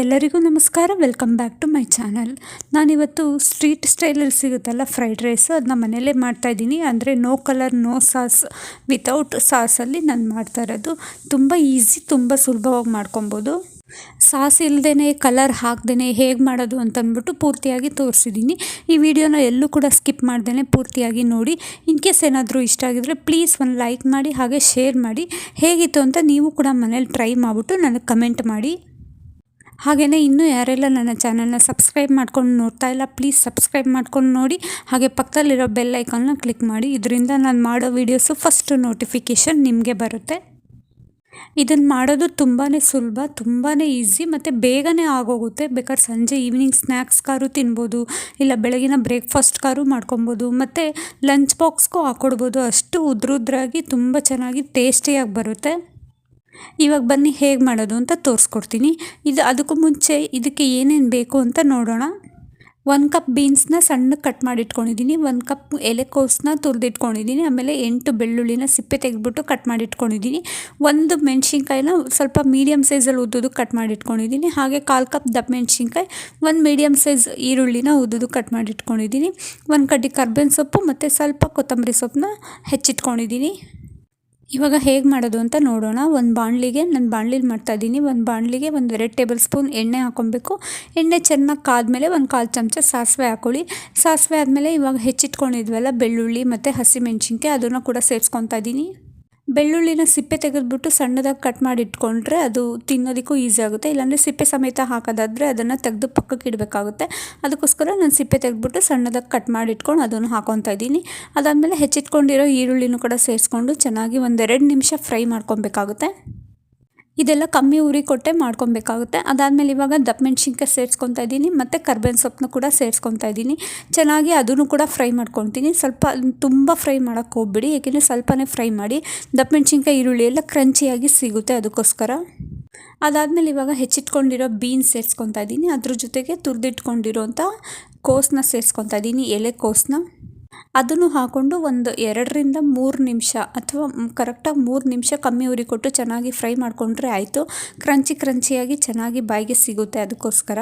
ಎಲ್ಲರಿಗೂ ನಮಸ್ಕಾರ. Welcome back to my channel ನಾನಿವತ್ತು ಸ್ಟ್ರೀಟ್ ಸ್ಟೈಲಲ್ಲಿ ಸಿಗುತ್ತಲ್ಲ ಫ್ರೈಡ್ ರೈಸ್ ಅದನ್ನ ಮನೇಲೇ ಮಾಡ್ತಾಯಿದ್ದೀನಿ ಅಂದರೆ no colour no sauce without ಸಾಸಲ್ಲಿ ನಾನು ಮಾಡ್ತಾ ಇರೋದು. ತುಂಬ ಈಸಿ ತುಂಬ ಸುಲಭವಾಗಿ ಮಾಡ್ಕೊಬೋದು. ಸಾಸ್ ಇಲ್ಲದೇ ಕಲರ್ ಹಾಕ್ದೇ ಹೇಗೆ ಮಾಡೋದು ಅಂತಂದ್ಬಿಟ್ಟು ಪೂರ್ತಿಯಾಗಿ ತೋರಿಸಿದ್ದೀನಿ. ಈ ವಿಡಿಯೋನ ಎಲ್ಲೂ ಕೂಡ ಸ್ಕಿಪ್ ಮಾಡ್ದೇ ಪೂರ್ತಿಯಾಗಿ ನೋಡಿ. ಇನ್ ಕೇಸ್ ಏನಾದರೂ ಇಷ್ಟ ಆಗಿದ್ರೆ ಪ್ಲೀಸ್ ಒಂದು ಲೈಕ್ ಮಾಡಿ, ಹಾಗೆ ಶೇರ್ ಮಾಡಿ. ಹೇಗಿತ್ತು ಅಂತ ನೀವು ಕೂಡ ಮನೇಲಿ ಟ್ರೈ ಮಾಡಿಬಿಟ್ಟು ನನಗೆ ಕಮೆಂಟ್ ಮಾಡಿ. ಹಾಗೆಯೇ ಇನ್ನೂ ಯಾರೆಲ್ಲ ನನ್ನ ಚಾನಲ್ನ ಸಬ್ಸ್ಕ್ರೈಬ್ ಮಾಡ್ಕೊಂಡು ನೋಡ್ತಾ ಇಲ್ಲ ಪ್ಲೀಸ್ ಸಬ್ಸ್ಕ್ರೈಬ್ ಮಾಡ್ಕೊಂಡು ನೋಡಿ. ಹಾಗೆ ಪಕ್ಕದಲ್ಲಿರೋ ಬೆಲ್ ಐಕಾನ್ನ ಕ್ಲಿಕ್ ಮಾಡಿ. ಇದರಿಂದ ನಾನು ಮಾಡೋ ವೀಡಿಯೋಸು ಫಸ್ಟು ನೋಟಿಫಿಕೇಷನ್ ನಿಮಗೆ ಬರುತ್ತೆ. ಇದನ್ನು ಮಾಡೋದು ತುಂಬಾ ಸುಲಭ ತುಂಬಾ ಈಸಿ ಮತ್ತು ಬೇಗನೆ ಆಗೋಗುತ್ತೆ. ಬೇಕಾದ್ರೆ ಸಂಜೆ ಈವ್ನಿಂಗ್ ಸ್ನ್ಯಾಕ್ಸ್ಗಾರು ತಿನ್ಬೋದು, ಇಲ್ಲ ಬೆಳಗಿನ ಬ್ರೇಕ್ಫಾಸ್ಟ್ಗಾರು ಮಾಡ್ಕೊಬೋದು, ಮತ್ತು ಲಂಚ್ ಬಾಕ್ಸ್ಗೂ ಹಾಕ್ಕೊಡ್ಬೋದು ಅಷ್ಟು ಉದ್ರುದ್ರಾಗಿ ತುಂಬ ಚೆನ್ನಾಗಿ ಟೇಸ್ಟಿಯಾಗಿ ಬರುತ್ತೆ. ಇವಾಗ ಬನ್ನಿ ಹೇಗೆ ಮಾಡೋದು ಅಂತ ತೋರಿಸ್ಕೊಡ್ತೀನಿ. ಇದು ಅದಕ್ಕೂ ಮುಂಚೆ ಇದಕ್ಕೆ ಏನೇನು ಬೇಕು ಅಂತ ನೋಡೋಣ. ಒಂದು ಕಪ್ ಬೀನ್ಸ್ನ ಸಣ್ಣ ಕಟ್ ಮಾಡಿಟ್ಕೊಂಡಿದ್ದೀನಿ. ಒಂದು ಕಪ್ ಎಲೆಕೋಸನ್ನ ತುರಿದಿಟ್ಕೊಂಡಿದ್ದೀನಿ. ಆಮೇಲೆ ಎಂಟು ಬೆಳ್ಳುಳ್ಳಿನ ಸಿಪ್ಪೆ ತೆಗೆದ್ಬಿಟ್ಟು ಕಟ್ ಮಾಡಿಟ್ಕೊಂಡಿದ್ದೀನಿ. ಒಂದು ಮೆಣಸಿನ್ಕಾಯಿನ ಸ್ವಲ್ಪ ಮೀಡಿಯಮ್ ಸೈಜಲ್ಲಿ ಉದ್ದುದು ಕಟ್ ಮಾಡಿಟ್ಕೊಂಡಿದ್ದೀನಿ. ಹಾಗೆ ಕಾಲು ಕಪ್ ದಪ್ಪ ಮೆಣಸಿನ್ಕಾಯಿ, ಒಂದು ಮೀಡಿಯಮ್ ಸೈಜ್ ಈರುಳ್ಳಿನ ಉದ್ದುದು ಕಟ್ ಮಾಡಿಟ್ಕೊಂಡಿದ್ದೀನಿ. ಒಂದು ಕಡ್ಡಿ ಕರ್ಬೇವಿನ ಸೊಪ್ಪು ಮತ್ತು ಸ್ವಲ್ಪ ಕೊತ್ತಂಬರಿ ಸೊಪ್ಪನ್ನ ಹೆಚ್ಚಿಟ್ಕೊಂಡಿದ್ದೀನಿ. ಇವಾಗ ಹೇಗೆ ಮಾಡೋದು ಅಂತ ನೋಡೋಣ. ಒಂದು ಬಾಣಲಿಗೆ ನಾನು ಬಾಣಲಿಲಿ ಮಾಡ್ತಾಯಿದ್ದೀನಿ ಒಂದು ಬಾಣಲಿಗೆ ಒಂದು ಎರಡು ಟೇಬಲ್ ಸ್ಪೂನ್ ಎಣ್ಣೆ ಹಾಕೊಬೇಕು. ಎಣ್ಣೆ ಚೆನ್ನಾಗಿ ಕಾದ್ಮೇಲೆ ಒಂದು ಕಾಲು ಚಮಚ ಸಾಸಿವೆ ಹಾಕೊಳ್ಳಿ. ಸಾಸಿವೆ ಆದಮೇಲೆ ಇವಾಗ ಹೆಚ್ಚಿಟ್ಕೊಂಡಿದ್ವಲ್ಲ, ಬೆಳ್ಳುಳ್ಳಿ ಮತ್ತು ಹಸಿಮೆಣ್ಸಿನ್ಕಾಯಿ, ಅದನ್ನು ಕೂಡ ಸೇರಿಸ್ಕೊತಾ ಇದ್ದೀನಿ. ಬೆಳ್ಳುಳ್ಳಿನ ಸಿಪ್ಪೆ ತೆಗೆದ್ಬಿಟ್ಟು ಸಣ್ಣದಾಗಿ ಕಟ್ ಮಾಡಿ ಇಟ್ಕೊಂಡ್ರೆ ಅದು ತಿನ್ನೋದಕ್ಕೂ ಈಸಿ ಆಗುತ್ತೆ. ಇಲ್ಲಾಂದರೆ ಸಿಪ್ಪೆ ಸಮೇತ ಹಾಕೋದಾದರೆ ಅದನ್ನು ತೆಗೆದು ಪಕ್ಕಕ್ಕೆ ಇಡಬೇಕಾಗುತ್ತೆ. ಅದಕ್ಕೋಸ್ಕರ ನಾನು ಸಿಪ್ಪೆ ತೆಗೆದ್ಬಿಟ್ಟು ಸಣ್ಣದಾಗಿ ಕಟ್ ಮಾಡಿ ಇಟ್ಕೊಂಡು ಅದನ್ನು ಹಾಕೊತಾ ಇದ್ದೀನಿ. ಅದಾದಮೇಲೆ ಹೆಚ್ಚಿಟ್ಕೊಂಡಿರೋ ಈರುಳ್ಳಿನೂ ಕೂಡ ಸೇರಿಸ್ಕೊಂಡು ಚೆನ್ನಾಗಿ ಒಂದೆರಡು ನಿಮಿಷ ಫ್ರೈ ಮಾಡ್ಕೊಬೇಕಾಗುತ್ತೆ ಇದೆಲ್ಲ ಕಮ್ಮಿ ಉರಿ ಕೊಟ್ಟೆ ಮಾಡ್ಕೊಬೇಕಾಗುತ್ತೆ. ಅದಾದಮೇಲೆ ಇವಾಗ ದಪ್ಪ ಮೆಣಸಿನ್ಕಾಯಿ ಸೇರಿಸ್ಕೊತಾ ಇದ್ದೀನಿ, ಮತ್ತು ಕರ್ಬೇವಿನ ಸೊಪ್ಪನ್ನು ಕೂಡ ಸೇರಿಸ್ಕೊತಾ ಇದ್ದೀನಿ. ಚೆನ್ನಾಗಿ ಅದನ್ನು ಕೂಡ ಫ್ರೈ ಮಾಡ್ಕೊತೀನಿ ಸ್ವಲ್ಪ ತುಂಬ ಫ್ರೈ ಮಾಡೋಕ್ಕೆ ಹೋಗ್ಬಿಡಿ, ಏಕೆಂದರೆ ಸ್ವಲ್ಪನೇ ಫ್ರೈ ಮಾಡಿ ದಪ್ಪ ಮೆಣಸಿನ್ಕಾಯಿ ಈರುಳ್ಳಿ ಎಲ್ಲ ಕ್ರಂಚಿಯಾಗಿ ಸಿಗುತ್ತೆ ಅದಕ್ಕೋಸ್ಕರ. ಅದಾದಮೇಲೆ ಇವಾಗ ಹೆಚ್ಚಿಟ್ಕೊಂಡಿರೋ ಬೀನ್ಸ್ ಸೇರಿಸ್ಕೊತಾ ಇದ್ದೀನಿ. ಅದ್ರ ಜೊತೆಗೆ ತುರಿದಿಟ್ಕೊಂಡಿರೋಂಥ ಕೋಸನ್ನ ಸೇರಿಸ್ಕೊತಾ ಇದ್ದೀನಿ ಎಲೆಕೋಸನ್ನ ಅದನ್ನು ಹಾಕ್ಕೊಂಡು ಒಂದು ಎರಡರಿಂದ ಮೂರು ನಿಮಿಷ ಅಥವಾ ಕರೆಕ್ಟಾಗಿ ಮೂರು ನಿಮಿಷ ಕಮ್ಮಿ ಉರಿ ಕೊಟ್ಟು ಚೆನ್ನಾಗಿ ಫ್ರೈ ಮಾಡಿಕೊಂಡ್ರೆ ಆಯಿತು. ಕ್ರಂಚಿ ಕ್ರಂಚಿಯಾಗಿ ಚೆನ್ನಾಗಿ ಬಾಯಿಗೆ ಸಿಗುತ್ತೆ ಅದಕ್ಕೋಸ್ಕರ.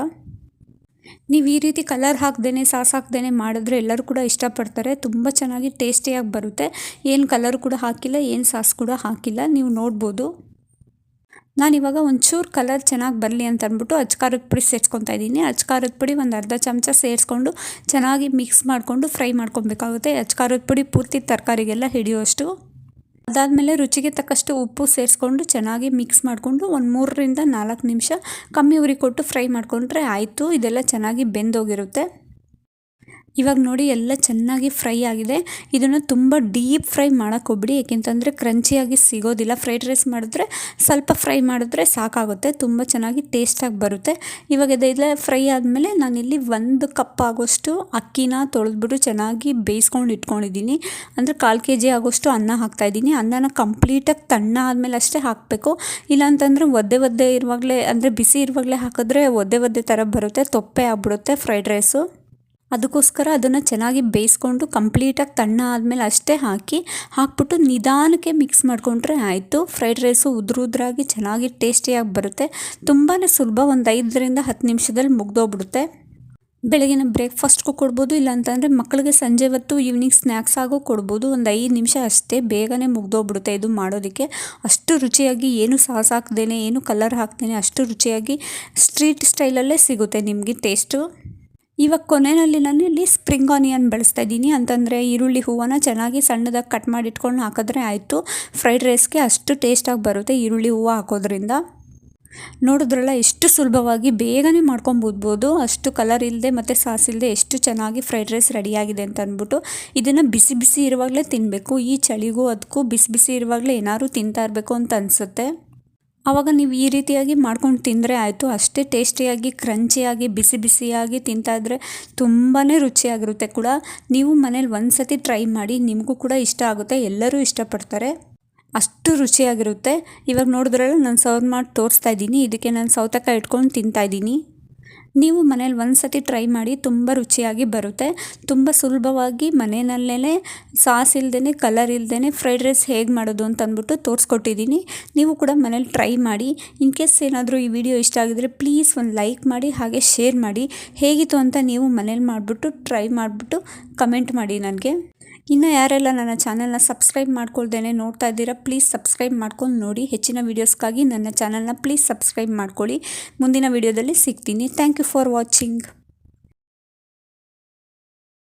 ನೀವು ಈ ರೀತಿ ಕಲರ್ ಹಾಕ್ದೇ ಸಾಸ್ ಹಾಕ್ದೇ ಮಾಡಿದ್ರೆ ಎಲ್ಲರೂ ಕೂಡ ಇಷ್ಟಪಡ್ತಾರೆ. ತುಂಬ ಚೆನ್ನಾಗಿ ಟೇಸ್ಟಿಯಾಗಿ ಬರುತ್ತೆ. ಏನು ಕಲರ್ ಕೂಡ ಹಾಕಿಲ್ಲ, ಏನು ಸಾಸ್ ಕೂಡ ಹಾಕಿಲ್ಲ. ನೀವು ನೋಡ್ಬೋದು. ನಾನಿವಾಗ ಒಂಚೂರು ಕಲರ್ ಚೆನ್ನಾಗಿ ಬರಲಿ ಅಂತ ಅಂದ್ಬಿಟ್ಟು ಅಚ್ಕಾರದ ಪುಡಿ ಸೇರಿಸ್ಕೊತಾ ಇದ್ದೀನಿ. ಅಚ್ಕಾರದ ಪುಡಿ ಒಂದು ಅರ್ಧ ಚಮಚ ಸೇರಿಸ್ಕೊಂಡು ಚೆನ್ನಾಗಿ ಮಿಕ್ಸ್ ಮಾಡಿಕೊಂಡು ಫ್ರೈ ಮಾಡ್ಕೊಬೇಕಾಗುತ್ತೆ. ಅಚ್ಕಾರದ ಪುಡಿ ಪೂರ್ತಿ ತರಕಾರಿಗೆಲ್ಲ ಹಿಡಿಯುವಷ್ಟು. ಅದಾದಮೇಲೆ ರುಚಿಗೆ ತಕ್ಕಷ್ಟು ಉಪ್ಪು ಸೇರಿಸ್ಕೊಂಡು ಚೆನ್ನಾಗಿ ಮಿಕ್ಸ್ ಮಾಡಿಕೊಂಡು ಒಂದು ಮೂರರಿಂದ ನಾಲ್ಕು ನಿಮಿಷ ಕಮ್ಮಿ ಉರಿ ಕೊಟ್ಟು ಫ್ರೈ ಮಾಡಿಕೊಂಡ್ರೆ ಆಯಿತು. ಇದೆಲ್ಲ ಚೆನ್ನಾಗಿ ಬೆಂದೋಗಿರುತ್ತೆ. ಇವಾಗ ನೋಡಿ ಎಲ್ಲ ಚೆನ್ನಾಗಿ ಫ್ರೈ ಆಗಿದೆ. ಇದನ್ನು ತುಂಬ ಡೀಪ್ ಫ್ರೈ ಮಾಡೋಕ್ಕೆ ಹೋಗ್ಬಿಡಿ. ಏಕೆಂತಂದರೆ ಕ್ರಂಚಿಯಾಗಿ ಸಿಗೋದಿಲ್ಲ. ಫ್ರೈಡ್ ರೈಸ್ ಮಾಡಿದ್ರೆ ಸ್ವಲ್ಪ ಫ್ರೈ ಮಾಡಿದ್ರೆ ಸಾಕಾಗುತ್ತೆ. ತುಂಬ ಚೆನ್ನಾಗಿ ಟೇಸ್ಟಾಗಿ ಬರುತ್ತೆ. ಇವಾಗ ಇದೆಲ್ಲ ಫ್ರೈ ಆದಮೇಲೆ ನಾನಿಲ್ಲಿ ಒಂದು ಕಪ್ ಆಗೋಷ್ಟು ಅಕ್ಕಿನ ತೊಳೆದ್ಬಿಟ್ಟು ಚೆನ್ನಾಗಿ ಬೇಯಿಸ್ಕೊಂಡು ಇಟ್ಕೊಂಡಿದ್ದೀನಿ. ಅಂದರೆ ಕಾಲು ಕೆ ಜಿ ಆಗೋಷ್ಟು ಅನ್ನ ಹಾಕ್ತಾಯಿದ್ದೀನಿ ಅನ್ನನ ಕಂಪ್ಲೀಟಾಗಿ ತಣ್ಣ ಆದಮೇಲೆ ಅಷ್ಟೇ ಹಾಕಬೇಕು. ಇಲ್ಲಾಂತಂದರೆ ಒದ್ದೆ ಒದ್ದೆ ಇರುವಾಗಲೇ, ಅಂದರೆ ಬಿಸಿ ಇರುವಾಗಲೇ ಹಾಕಿದ್ರೆ ಒದ್ದೆ ಒದ್ದೆ ಥರ ಬರುತ್ತೆ. ತೊಪ್ಪೆ ಆಗ್ಬಿಡುತ್ತೆ ಫ್ರೈಡ್ ರೈಸು. ಅದಕ್ಕೋಸ್ಕರ ಅದನ್ನು ಚೆನ್ನಾಗಿ ಬೇಯಿಸ್ಕೊಂಡು ಕಂಪ್ಲೀಟಾಗಿ ತಣ್ಣ ಆದಮೇಲೆ ಅಷ್ಟೇ ಹಾಕಿ ಹಾಕ್ಬಿಟ್ಟು ನಿಧಾನಕ್ಕೆ ಮಿಕ್ಸ್ ಮಾಡಿಕೊಂಡ್ರೆ ಆಯಿತು. ಫ್ರೈಡ್ ರೈಸು ಉದ್ರುದ್ರಾಗಿ ಚೆನ್ನಾಗಿ ಟೇಸ್ಟಿಯಾಗಿ ಬರುತ್ತೆ. ತುಂಬಾ ಸುಲಭ, ಒಂದು ಐದರಿಂದ ಹತ್ತು ನಿಮಿಷದಲ್ಲಿ ಮುಗ್ದೋಗ್ಬಿಡುತ್ತೆ. ಬೆಳಗಿನ ಬ್ರೇಕ್ಫಾಸ್ಟ್ಗೂ ಕೊಡ್ಬೋದು, ಇಲ್ಲಾಂತಂದರೆ ಮಕ್ಕಳಿಗೆ ಸಂಜೆ ಹೊತ್ತು ಈವ್ನಿಂಗ್ ಸ್ನ್ಯಾಕ್ಸ್ ಆಗೋ ಕೊಡ್ಬೋದು. ಒಂದು ಐದು ನಿಮಿಷ ಅಷ್ಟೇ ಬೇಗನೆ ಮುಗ್ದೋಗ್ಬಿಡುತ್ತೆ ಇದು ಮಾಡೋದಕ್ಕೆ. ಅಷ್ಟು ರುಚಿಯಾಗಿ ಏನು ಸಾಸ್ ಹಾಕ್ದೇನೆ, ಏನು ಕಲರ್ ಹಾಕ್ತೇನೆ ಅಷ್ಟು ರುಚಿಯಾಗಿ ಸ್ಟ್ರೀಟ್ ಸ್ಟೈಲಲ್ಲೇ ಸಿಗುತ್ತೆ ನಿಮಗೆ ಟೇಸ್ಟು ಇವಾಗ ಕೊನೆಯಲ್ಲಿ ನಾನು ಇಲ್ಲಿ ಸ್ಪ್ರಿಂಗ್ ಆನಿಯನ್ ಬಳಸ್ತಾ ಇದ್ದೀನಿ. ಅಂತಂದರೆ ಈರುಳ್ಳಿ ಹೂವನ್ನು ಚೆನ್ನಾಗಿ ಸಣ್ಣದಾಗಿ ಕಟ್ ಮಾಡಿ ಇಟ್ಕೊಂಡು ಹಾಕಿದ್ರೆ ಆಯಿತು. ಫ್ರೈಡ್ ರೈಸ್ಗೆ ಅಷ್ಟು ಟೇಸ್ಟಾಗಿ ಬರುತ್ತೆ ಈರುಳ್ಳಿ ಹೂವು ಹಾಕೋದ್ರಿಂದ. ನೋಡಿದ್ರಲ್ಲ ಎಷ್ಟು ಸುಲಭವಾಗಿ ಬೇಗನೆ ಮಾಡ್ಕೊಂಬೋದ್ಬೋದು ಅಷ್ಟು ಕಲರ್ ಇಲ್ಲದೆ ಮತ್ತು ಸಾಸ್ ಇಲ್ಲದೆ ಎಷ್ಟು ಚೆನ್ನಾಗಿ ಫ್ರೈಡ್ ರೈಸ್ ರೆಡಿಯಾಗಿದೆ ಅಂತ ಅಂದ್ಬಿಟ್ಟು ಇದನ್ನು ಬಿಸಿ ಬಿಸಿ ಇರುವಾಗಲೇ ತಿನ್ನಬೇಕು ಈ ಚಳಿಗೂ ಅದಕ್ಕೂ ಬಿಸಿ ಬಿಸಿ ಇರುವಾಗಲೇ ಏನಾದ್ರು ತಿಂತಾ ಇರಬೇಕು ಅಂತ ಅನಿಸುತ್ತೆ. ಆವಾಗ ನೀವು ಈ ರೀತಿಯಾಗಿ ಮಾಡ್ಕೊಂಡು ತಿಂದರೆ ಆಯಿತು. ಅಷ್ಟೇ ಟೇಸ್ಟಿಯಾಗಿ, ಕ್ರಂಚಿಯಾಗಿ, ಬಿಸಿ ಬಿಸಿಯಾಗಿ ತಿಂತಾಯಿದ್ರೆ ತುಂಬಾ ರುಚಿಯಾಗಿರುತ್ತೆ ಕೂಡ. ನೀವು ಮನೇಲಿ ಒಂದು ಸತಿ ಟ್ರೈ ಮಾಡಿ, ನಿಮಗೂ ಕೂಡ ಇಷ್ಟ ಆಗುತ್ತೆ, ಎಲ್ಲರೂ ಇಷ್ಟಪಡ್ತಾರೆ. ಅಷ್ಟು ರುಚಿಯಾಗಿರುತ್ತೆ. ಇವಾಗ ನೋಡಿದ್ರಲ್ಲ, ನಾನು ಸರ್ವ್ ಮಾಡಿ ತೋರಿಸ್ತಾ ಇದ್ದೀನಿ. ಇದಕ್ಕೆ ನಾನು ಸೌತೆಕಾಯಿ ಇಟ್ಕೊಂಡು ತಿಂತಾಯಿದ್ದೀನಿ ನೀವು ಮನೇಲಿ ಒಂದು ಸತಿ ಟ್ರೈ ಮಾಡಿ ತುಂಬ ರುಚಿಯಾಗಿ ಬರುತ್ತೆ. ತುಂಬ ಸುಲಭವಾಗಿ ಮನೆಯಲ್ಲೇ ಸಾಸ್ ಇಲ್ಲದೇ ಕಲರ್ ಇಲ್ಲದೇ ಫ್ರೈಡ್ ರೈಸ್ ಹೇಗೆ ಮಾಡೋದು ಅಂತ ಅಂದ್ಬಿಟ್ಟು ತೋರಿಸ್ಕೊಟ್ಟಿದ್ದೀನಿ. ನೀವು ಕೂಡ ಮನೇಲಿ ಟ್ರೈ ಮಾಡಿ. ಇನ್ ಕೇಸ್ ಏನಾದರೂ ಈ ವಿಡಿಯೋ ಇಷ್ಟ ಆಗಿದ್ರೆ ಪ್ಲೀಸ್ ಒಂದು ಲೈಕ್ ಮಾಡಿ, ಹಾಗೆ ಶೇರ್ ಮಾಡಿ. ಹೇಗಿತ್ತು ಅಂತ ನೀವು ಮನೇಲಿ ಮಾಡಿಬಿಟ್ಟು ಟ್ರೈ ಮಾಡಿಬಿಟ್ಟು ಕಮೆಂಟ್ ಮಾಡಿ ನನಗೆ. ಇನ್ನು ಯಾರೆಲ್ಲ ನನ್ನ ಚಾನಲ್ನ ಸಬ್ಸ್ಕ್ರೈಬ್ ಮಾಡ್ಕೊಳ್ದೇನೆ ನೋಡ್ತಾ ಇದ್ದೀರಾ ಪ್ಲೀಸ್ ಸಬ್ಸ್ಕ್ರೈಬ್ ಮಾಡ್ಕೊಂಡು ನೋಡಿ. ಹೆಚ್ಚಿನ ವೀಡಿಯೋಸ್ಗಾಗಿ ನನ್ನ ಚಾನಲ್ನ ಪ್ಲೀಸ್ ಸಬ್ಸ್ಕ್ರೈಬ್ ಮಾಡ್ಕೊಳ್ಳಿ. ಮುಂದಿನ ವೀಡಿಯೋದಲ್ಲಿ ಸಿಗ್ತೀನಿ. Thank you for watching